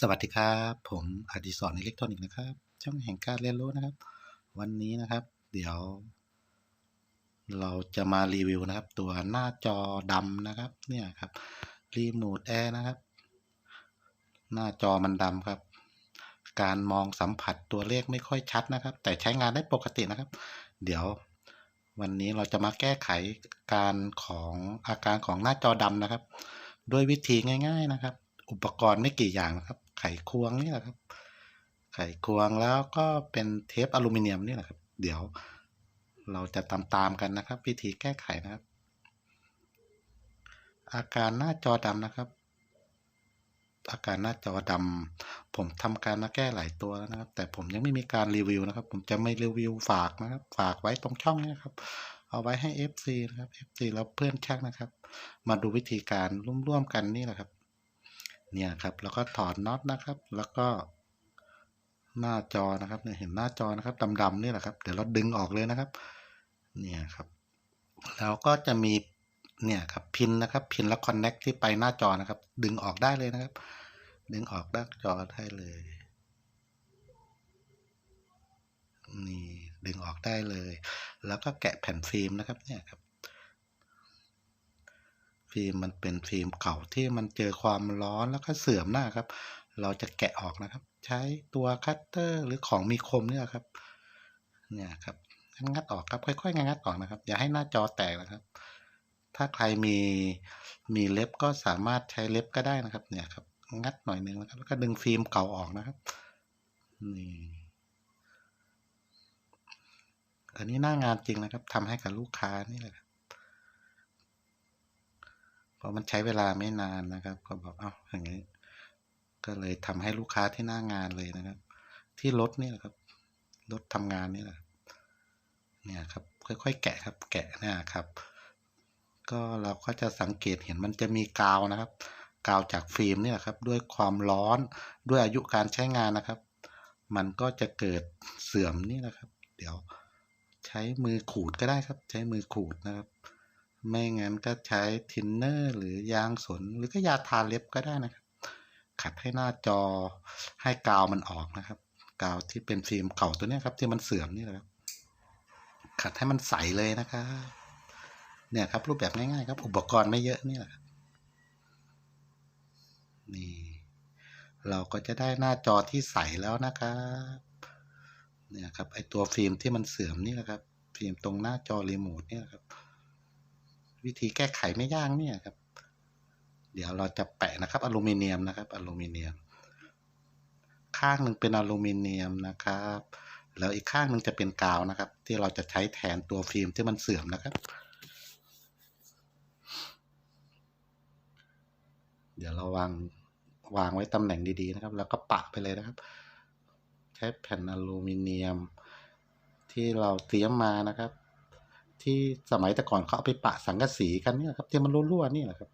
สวัสดีครับ ผมอดิศรอิเล็กทรอนิกส์นะครับ ช่องแห่งการเรียนรู้นะครับ วันนี้นะครับ เดี๋ยว เราจะมารีวิวนะครับ ตัวหน้าจอดำนะครับ เนี่ยครับรีโมทแอร์นะครับ หน้าจอมันดำครับ การมองสัมผัสตัวเลขไม่ค่อยชัดนะครับ แต่ใช้งานได้ปกตินะครับ เดี๋ยววันนี้เราจะมาแก้ไขการของอาการของหน้าจอดำนะครับ ด้วยวิธีง่าย ๆนะครับ อุปกรณ์ไม่กี่อย่างนะครับ ไขควงนี่แหละครับ ไขควงแล้วก็เป็นเทปอลูมิเนียมนี่แหละครับ เดี๋ยวเราจะตามตามกันนะครับ วิธีแก้ไขนะครับ อาการหน้าจอดำนะครับ อาการหน้าจอดำผมทำการมาแก้หลายตัวแล้วนะครับ แต่ผมยังไม่มีการรีวิวนะครับ ผมจะไม่รีวิวฝากนะครับ ฝากไว้ตรงช่องนี้นะครับเอาไว้ให้ FC นะครับ FC แล้วเพื่อนช่างนะครับ มาดูวิธีการร่วมๆกันนี่แหละครับ เนี่ยครับแล้วก็ถอดน็อตนะครับ แล้วก็หน้าจอนะครับเนี่ยเห็นหน้าจอนะครับดำๆนี่แหละครับเดี๋ยวเราดึงออกเลยนะครับเนี่ยครับแล้วก็จะมีเนี่ยครับพินนะครับพินและคอนเน็กที่ไปหน้าจอนะครับ ดึงออกได้เลยนะครับ ดึงออกหน้าจอได้เลยนี่ดึงออกได้เลย แล้วก็แกะแผ่นฟิล์มนะครับเนี่ยครับ ฟิล์มมันเป็นฟิล์มเก่าที่มันเจอความร้อนแล้วก็เสื่อมหน้าครับ เราจะแกะออกนะครับ ใช้ตัวคัตเตอร์หรือของมีคมเนี่ยครับเนี่ยครับงัดออกครับค่อยๆงัดออกนะครับ อย่าให้หน้าจอแตกนะครับ ถ้าใครมีมีเล็บก็สามารถใช้เล็บก็ได้นะครับ เนี่ยครับ งัดหน่อยนึงนะครับแล้วก็ดึงฟิล์มเก่าออกนะครับนี่อันนี้หน้างานจริงนะครับทำให้กับลูกค้านี่แหละ รับเพราะมันใช้เวลาไม่นานนะครับก็บอกเอ้าอย่างนี้ ก็เลยทำให้ลูกค้าที่หน้างานเลยนะครับ ที่รถนี่แหละครับรถทำงานนี่แหละเนี่ยครับค่อยๆแกะครับแกะเนะครับ ก็เราก็จะสังเกตเห็นมันจะมีกาวนะครับ กาวจากฟิล์มนี่ยครับ ด้วยความร้อนด้วยอายุการใช้งานนะครับ มันก็จะเกิดเสื่อมนี่นะครับ เดี๋ยวใช้มือขูดก็ได้ครับ ใช้มือขูดนะครับ ไม่งั้นก็ใช้ทินเนอร์หรือยางสน หรือก็ยาทาเล็บก็ได้นะครับ ขัดให้หน้าจอให้กาวมันออกนะครับ กาวที่เป็นฟิล์มเก่าตัวนี้ครับ ที่มันเสื่อมนี่แหละครับขัดให้มันใสเลยนะครับเนี่ยครับรูปแบบง่ายๆครับ อุปกรณ์ไม่เยอะนี่แหละนี่เราก็จะได้หน้าจอที่ใสแล้วนะครับเนี่ยครับไอตัวฟิล์มที่มันเสื่อมนี่แหละครับ ฟิล์มตรงหน้าจอรีโมทนี่ยครับ วิธีแก้ไขไม่ยากเนี่ยครับ เดี๋ยวเราจะแปะนะครับอลูมิเนียมนะครับอลูมิเนียม ข้างหนึ่งเป็นอลูมิเนียมนะครับ แล้วอีกข้างหนึ่งจะเป็นกาวนะครับ ที่เราจะใช้แทนตัวฟิล์มที่มันเสื่อมนะครับ เดี๋ยวเราวางวางไว้ตำแหน่งดีๆนะครับ แล้วก็ปะไปเลยนะครับ ใช้แผ่นอลูมิเนียม ที่เราเตรียมมานะครับ ที่สมัยแต่ก่อนเขาเอาไปปะสังกะสีกันเนี่ยครับที่มันรั่วๆนี่แหละครับ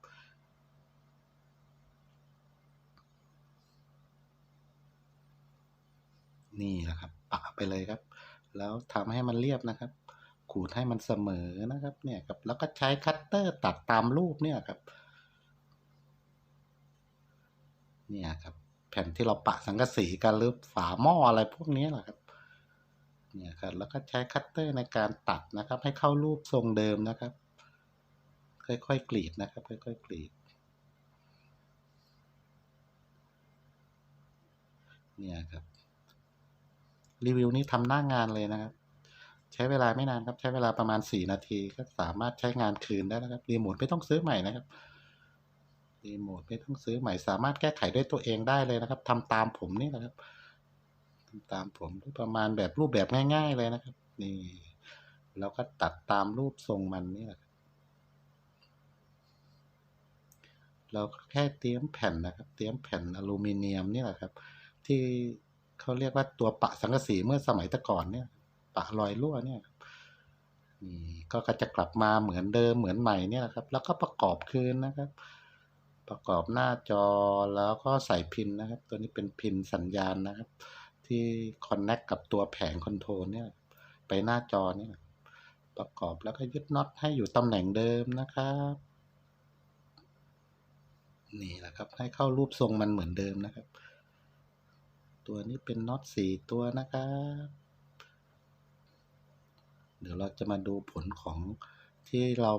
นี่แหละครับ ปะไปเลยครับ แล้วทำให้มันเรียบนะครับ ขูดให้มันเสมอนะครับ เนี่ยครับแล้วก็ใช้คัตเตอร์ตัดตามรูปเนี่ยครับ เนี่ยครับ แผ่นที่เราปะสังกะสีกันหรือฝาหม้ออะไรพวกนี้แหละครับ เนี่ยครับแล้วก็ใช้คัตเตอร์ในการตัดนะครับ ให้เข้ารูปทรงเดิมนะครับ ค่อยๆกรีดนะครับ ค่อยๆกรีดเนี่ยครับรีวิวนี้ทำหน้างานเลยนะครับ ใช้เวลาไม่นานครับ ใช้เวลาประมาณสี่นาทีก็สามารถใช้งานคืนได้นะครับรีโมทไม่ต้องซื้อใหม่นะครับรีโมทไม่ต้องซื้อใหม่สามารถแก้ไขด้วยตัวเองได้เลยนะครับทำตามผมนี่นะครับ ตามผมประมาณแบบรูปแบบง่าย ๆ เลยนะครับ นี่แล้วก็ตัดตามรูปทรงมันนี่แหละเราก็แค่เตรียมแผ่นนะครับ เตรียมแผ่นอลูมิเนียมนี่แหละครับ ที่เขาเรียกว่าตัวปะสังกะสีเมื่อสมัยต่ก่อนเนี่ย ปะรอยรั่วเนี่ยนี่ก็จะกลับมาเหมือนเดิมเหมือนใหม่เนี่ยครับ แล้วก็ประกอบคืนนะครับ ประกอบหน้าจอแล้วก็ใส่พินนะครับ ตัวนี้เป็นพินสัญญาณนะครับ ที่คอนเน c กกับตัวแผงคอนโทรลเนี่ย ไปหน้าจอเนี่ย ประกอบแล้วก็ยึดน็อตให้อยู่ตำแหน่งเดิมนะครับ นี่แหละครับ ให้เข้ารูปทรงมันเหมือนเดิมนะครับ ตัวนี้เป็นน็อตสี่ตัวนะครับ เดี๋ยวเราจะมาดูผลของที่เรา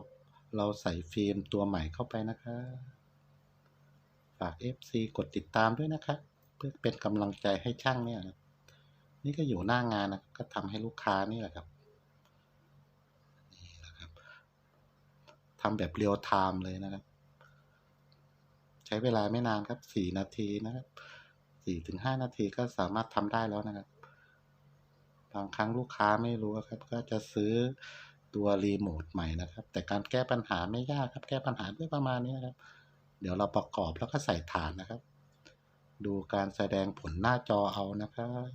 เราใส่ฟิล์มตัวใหม่เข้าไปนะครับ ฝาก FC กดติดตามด้วยนะครับ พื่อเป็นกำลังใจให้ช่างเนี่ยนี่ก็อยู่หน้างานนะก็ทำให้ลูกค้านี่แหละครับนี่แหละครับทำแบบเรียลไทม์เลยนะครับ ใช้เวลาไม่นานครับสี่นาทีนะครับสี่ถึงห้านาทีก็สามารถทำได้แล้วนะครับ บางครั้งลูกค้าไม่รู้ครับ ก็จะซื้อตัวรีโมทใหม่นะครับ แต่การแก้ปัญหาไม่ยากครับ แก้ปัญหาด้วยประมาณนี้นะครับ เดี๋ยวเราประกอบแล้วก็ใส่ฐานนะครับ ดูการแสดงผลหน้าจอเอานะครับ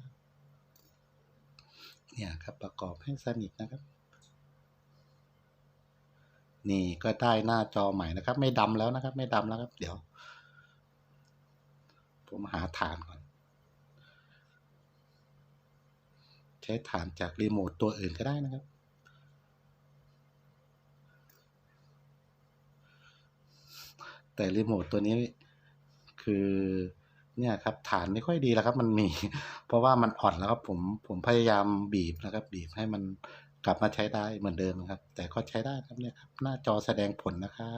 เนี่ยครับประกอบให้สนิทนะครับ นี่ก็ได้หน้าจอใหม่นะครับ ไม่ดำแล้วนะครับ ไม่ดำแล้วครับ เดี๋ยว ผมหาฐานก่อน ใช้ฐานจากรีโมทตัวอื่นก็ได้นะครับแต่รีโมทตัวนี้คือ เนี่ยครับฐานไม่ค่อยดีแล้วครับ มันมี เพราะว่ามันอ่อนแล้วครับผมผมพยายามบีบนะครับ บีบให้มันกลับมาใช้ได้เหมือนเดิมครับ แต่ก็ใช้ได้ครับเนี่ยครับหน้าจอแสดงผลนะครั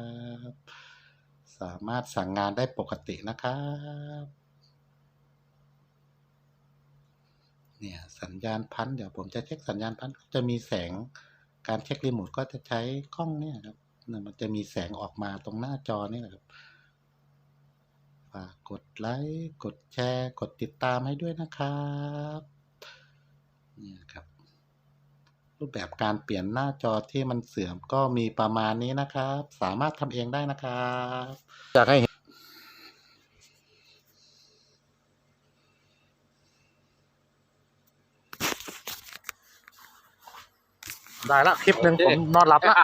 บ สามารถสั่งงานได้ปกตินะครับเนี่ยสัญญาณพันเดี๋ยวผมจะเช็คสัญญาณพันจะมีแสงการเช็ครีโมทก็จะใช้กล้องเนี่ยครับเนี่ยมันจะมีแสงออกมาตรงหน้าจอนี่แหละครับ ฝากกดไลค์กดแชร์กดติดตามให้ด้วยนะครับเนี่ยครับ รูปแบบการเปลี่ยนหน้าจอที่มันเสื่อมก็มีประมาณนี้นะครับ สามารถทำเองได้นะครับอยากให้เห็นได้ละคลิปหนึ่งผมนอนหลับละ